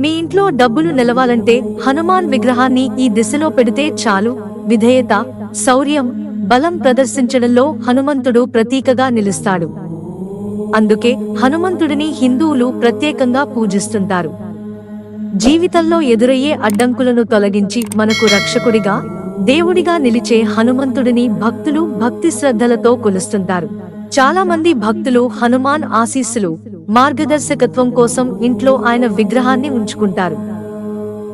మీ ఇంట్లో డబ్బులు నిలవాలంటే హనుమాన్ విగ్రహాన్ని ఈ దిశలో పెడితే చాలు. విధేయత శౌర్యం బలం ప్రదర్శించడంలో హనుమంతుడు ప్రతీకగా నిలుస్తాడు. అందుకే హనుమంతుడిని హిందువులు ప్రత్యేకంగా పూజిస్తుంటారు. జీవితంలో ఎదురయ్యే అడ్డంకులను తొలగించి మనకు రక్షకుడిగా దేవుడిగా నిలిచే హనుమంతుడిని భక్తులు భక్తి శ్రద్ధలతో కొలుస్తుంటారు. చాలా మంది భక్తులు హనుమాన్ ఆశీస్సులు మార్గదర్శకత్వం కోసం ఇంట్లో ఆయన విగ్రహాన్ని ఉంచుకుంటారు.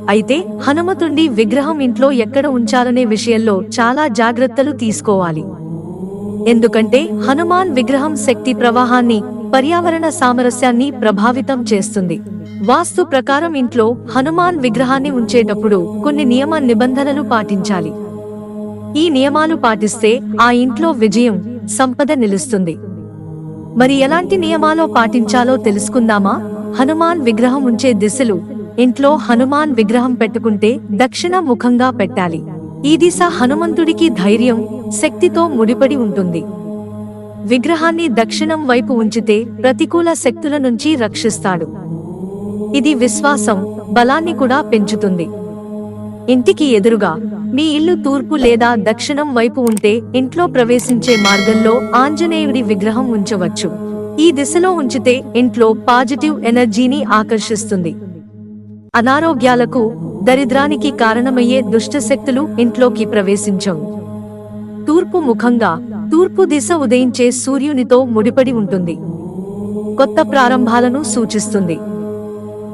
అయితే హనుమతుండి విగ్రహం ఇంట్లో ఎక్కడ ఉంచాలనే విషయంలో చాలా జాగ్రత్తలు తీసుకోవాలి. ఎందుకంటే హనుమాన్ విగ్రహం శక్తి ప్రవాహాన్ని పర్యావరణ సామరస్యాన్ని ప్రభావితం చేస్తుంది. వాస్తు ప్రకారం ఇంట్లో హనుమాన్ విగ్రహాన్ని ఉంచేటప్పుడు కొన్ని నియమ నిబంధనలు పాటించాలి. ఈ నియమాలు పాటిస్తే ఆ ఇంట్లో విజయం సంపద నిలుస్తుంది. మరి ఎలాంటి నియమాలో పాటించాలో తెలుసుకుందామా? హనుమాన్ విగ్రహం ఉంచే దిశలు ఇంట్లో హనుమాన్ విగ్రహం పెట్టుకుంటే దక్షిణ ముఖంగా పెట్టాలి. ఈ దిశ హనుమంతుడికి ధైర్యం శక్తితో ముడిపడి ఉంటుంది. విగ్రహాన్ని దక్షిణం వైపు ఉంచితే ప్రతికూల శక్తుల నుంచి రక్షిస్తాడు. ఇది విశ్వాసం బలాన్ని కూడా పెంచుతుంది. ఇంటికి ఎదురుగా మీ ఇల్లు తూర్పు లేదా దక్షిణం వైపు ఉంటే ఇంట్లో ప్రవేశించే మార్గంలో ఆంజనేయుడి విగ్రహం ఉంచవచ్చు. ఈ దిశలో ఉంచితే ఇంట్లో పాజిటివ్ ఎనర్జీని ఆకర్షిస్తుంది. అనారోగ్యాలకు దరిద్రానికి కారణమయ్యే దుష్ట శక్తులు ఇంట్లోకి ప్రవేశించవు. తూర్పు ముఖంగా తూర్పు దిశ ఉదయించే సూర్యునితో ముడిపడి ఉంటుంది. కొత్త ప్రారంభాలను సూచిస్తుంది.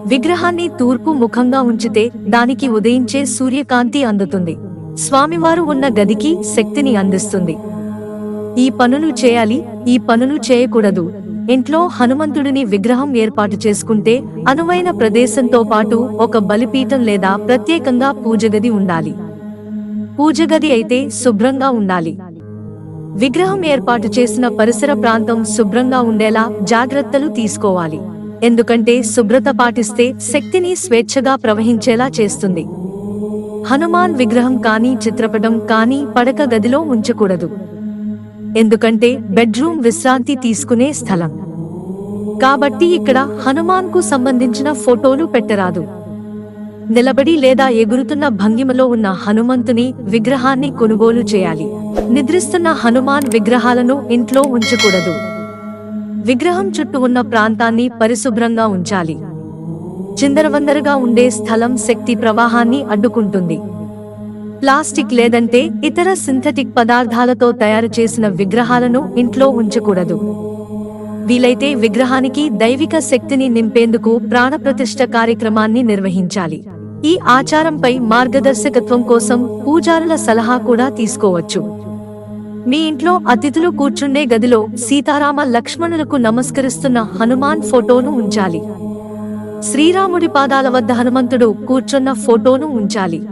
విగ్రహాన్ని తూర్పు ముఖంగా ఉంచితే దానికి ఉదయించే సూర్యకాంతి అందుతుంది. స్వామివారు ఉన్న గదికి శక్తిని అందిస్తుంది. ఈ పనులు చేయాలి ఈ పనులు చేయకూడదు. ఇంట్లో హనుమంతుడిని విగ్రహం ఏర్పాటు చేసుకుంటే అనువైన ప్రదేశంతో పాటు ఒక బలిపీఠం లేదా ప్రత్యేకంగా పూజగది ఉండాలి. పూజగది అయితే శుభ్రంగా ఉండాలి. విగ్రహం ఏర్పాటు చేసిన పరిసర ప్రాంతం శుభ్రంగా ఉండేలా జాగ్రత్తలు తీసుకోవాలి. ఎందుకంటే శుభ్రత పాటిస్తే శక్తిని స్వేచ్ఛగా ప్రవహించేలా చేస్తుంది. హనుమాన్ విగ్రహం కానీ చిత్రపటం కానీ పడక గదిలో ఉంచకూడదు. ఎందుకంటే బెడ్రూమ్ విశ్రాంతి తీసుకునే స్థలం. కాబట్టి ఇక్కడ హనుమాన్కు సంబంధించిన ఫోటోలు పెట్టరాదు. నిలబడి లేదా ఎగురుతున్న భంగిమలో ఉన్న హనుమంతుని విగ్రహాన్ని కొనుగోలు చేయాలి. నిద్రిస్తున్న హనుమాన్ విగ్రహాలను ఇంట్లో ఉంచకూడదు. విగ్రహం చుట్టూ ఉన్న ప్రాంతాన్ని పరిశుభ్రంగా ఉంచాలి. చిందరవందరగా ఉండే స్థలం శక్తి ప్రవాహాన్ని అడ్డుకుంటుంది. ప్లాస్టిక్ లేదంటే ఇతర సింథటిక్ పదార్థాలతో తయారు చేసిన విగ్రహాలను ఇంట్లో ఉంచకూడదు. వీలైతే విగ్రహానికి దైవిక శక్తిని నింపేందుకు ప్రాణప్రతిష్ఠ కార్యక్రమాన్ని నిర్వహించాలి. ఈ ఆచారంపై మార్గదర్శకత్వం కోసం పూజారుల సలహా కూడా తీసుకోవచ్చు. మీ ఇంట్లో అతిథులు కూర్చుండే గదిలో సీతారామ లక్ష్మణులకు నమస్కరిస్తున్న హనుమాన్ ఫోటోను ఉంచాలి. శ్రీరాముడి పాదాల వద్ద హనుమంతుడు కూర్చున్న ఫోటోను ఉంచాలి.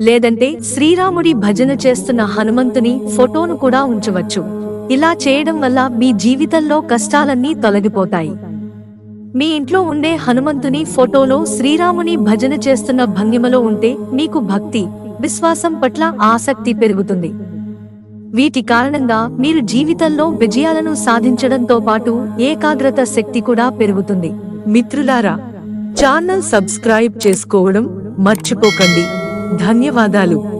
లేదంటే శ్రీరాముడి భజన చేస్తున్న హనుమంతుని ఫోటోను కూడా ఉంచవచ్చు. ఇలా చేయడం వల్ల మీ జీవితంలో కష్టాలన్నీ తొలగిపోతాయి. మీ ఇంట్లో ఉండే హనుమంతుని ఫోటోలో శ్రీరాముని భజన చేస్తున్న భంగిమలో ఉంటే మీకు భక్తి విశ్వాసం పట్ల ఆసక్తి పెరుగుతుంది. వీటి కారణంగా మీరు జీవితంలో విజయాలను సాధించడంతో పాటు ఏకాగ్రత శక్తి కూడా పెరుగుతుంది. మిత్రులారా ఛానల్ సబ్స్క్రైబ్ చేసుకోవడం మర్చిపోకండి. ధన్యవాదాలు.